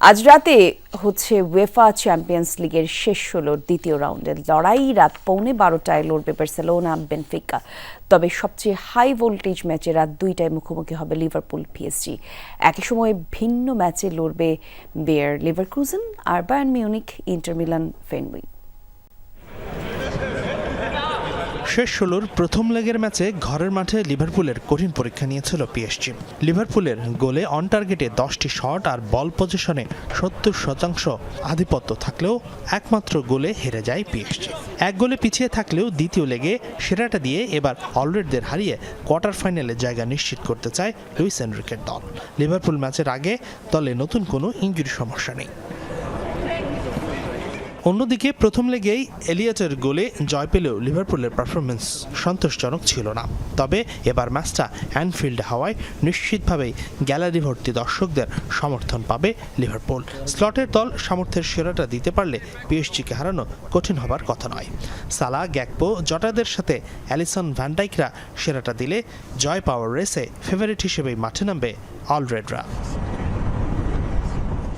আজ রাতে হচ্ছে ওয়েফা চ্যাম্পিয়ন্স লিগের শেষ ষোলোর দ্বিতীয় রাউন্ডের লড়াই। রাত পৌনে বারোটায় লড়বে বার্সেলোনা, বেনফিকা। তবে সবচেয়ে হাই ভোল্টেজ ম্যাচে রাত দুইটায় মুখোমুখি হবে লিভারপুল পিএসজি একই সময়ে ভিন্ন ম্যাচে লড়বে বেয়ার লিভারক্রুজেন আর Bayern Munich Inter Milan Fenwick ফেনউই শেষ ষোলোর প্রথম লেগের ম্যাচে ঘরের মাঠে লিভারপুলের কঠিন পরীক্ষা নিয়েছিল পিএসজি। লিভারপুলের গোলে অন টার্গেটে দশটি শট আর বল পজিশনে সত্তর শতাংশ আধিপত্য থাকলেও একমাত্র গোলে হেরে যায় পিএসজি। এক গোলে পিছিয়ে থাকলেও দ্বিতীয় লেগে সেরাটা দিয়ে এবার অলরেডদের হারিয়ে কোয়ার্টার ফাইনালে জায়গা নিশ্চিত করতে চায় লুইস এনরিকের দল। লিভারপুল ম্যাচের আগে দলে নতুন কোনো ইঞ্জুরি সমস্যা নেই। অন্যদিকে প্রথম লেগেই এলিয়টের গোলে জয় পেলেও লিভারপুলের পারফরমেন্স সন্তোষজনক ছিল না। তবে এবার ম্যাচটা অ্যানফিল্ড হওয়ায় নিশ্চিতভাবেই গ্যালারি ভর্তি দর্শকদের সমর্থন পাবে লিভারপুল। স্লটের দল সামর্থ্যের সেরাটা দিতে পারলে পিএসজিকে হারানো কঠিন হবার কথা নয়। সালা গ্যাকপো, জটাদের সাথে অ্যালিসন ভ্যান্ডাইকরা সেরাটা দিলে জয় পাওয়ার রেসে ফেভারিট হিসেবেই মাঠে নামবে অলরেডরা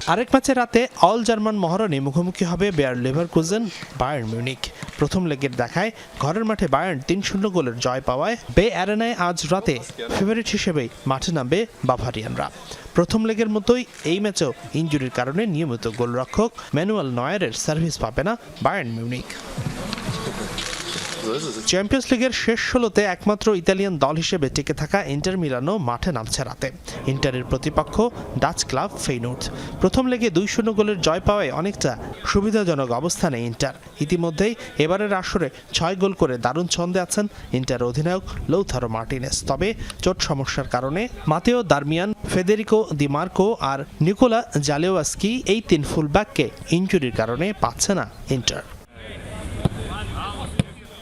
আরেক ম্যাচে রাতে অল জার্মান মহারণে মুখোমুখি হবে বেয়ার লেভারকুজেন বায়ার্ন মিউনিক প্রথম লেগের দেখায় ঘরের মাঠে বায়ার্ন তিন শূন্য গোলের জয় পাওয়ায় বে অ্যারেনায় আজ রাতে ফেভারিট হিসেবেই মাঠে নামবে বাভারিয়ানরা। প্রথম লেগের মতোই এই ম্যাচেও ইঞ্জুরির কারণে নিয়মিত গোলরক্ষক ম্যানুয়াল নয়ারের সার্ভিস পাবে না বায়ার্ন মিউনিক চ্যাম্পিয়ন্স লিগের শেষ ষোলোতে একমাত্র ইতালিয়ান দল হিসেবে টিকে থাকা ইন্টার মিলানো মাঠে নামছে রাতে। ইন্টারের প্রতিপক্ষ, ডাচ ক্লাব ফেইনুর্থ। প্রথম লেগে দুই শূন্য গোলের জয় পাওয়ায় অনেকটা সুবিধাজনক অবস্থানে ইন্টার। ইতিমধ্যেই এবারের আসরে ছয় গোল করে দারুণ ছন্দে আছেন ইন্টার অধিনায়ক লৌথারো মার্টিনেস। তবে চোট সমস্যার কারণে মাতেও দারমিয়ান, ফেদেরিকো দিমার্কো আর নিকোলা জালেওয়াস্কি এই তিন ফুলব্যাককে ইঞ্জুরির কারণে পাচ্ছে না ইন্টার।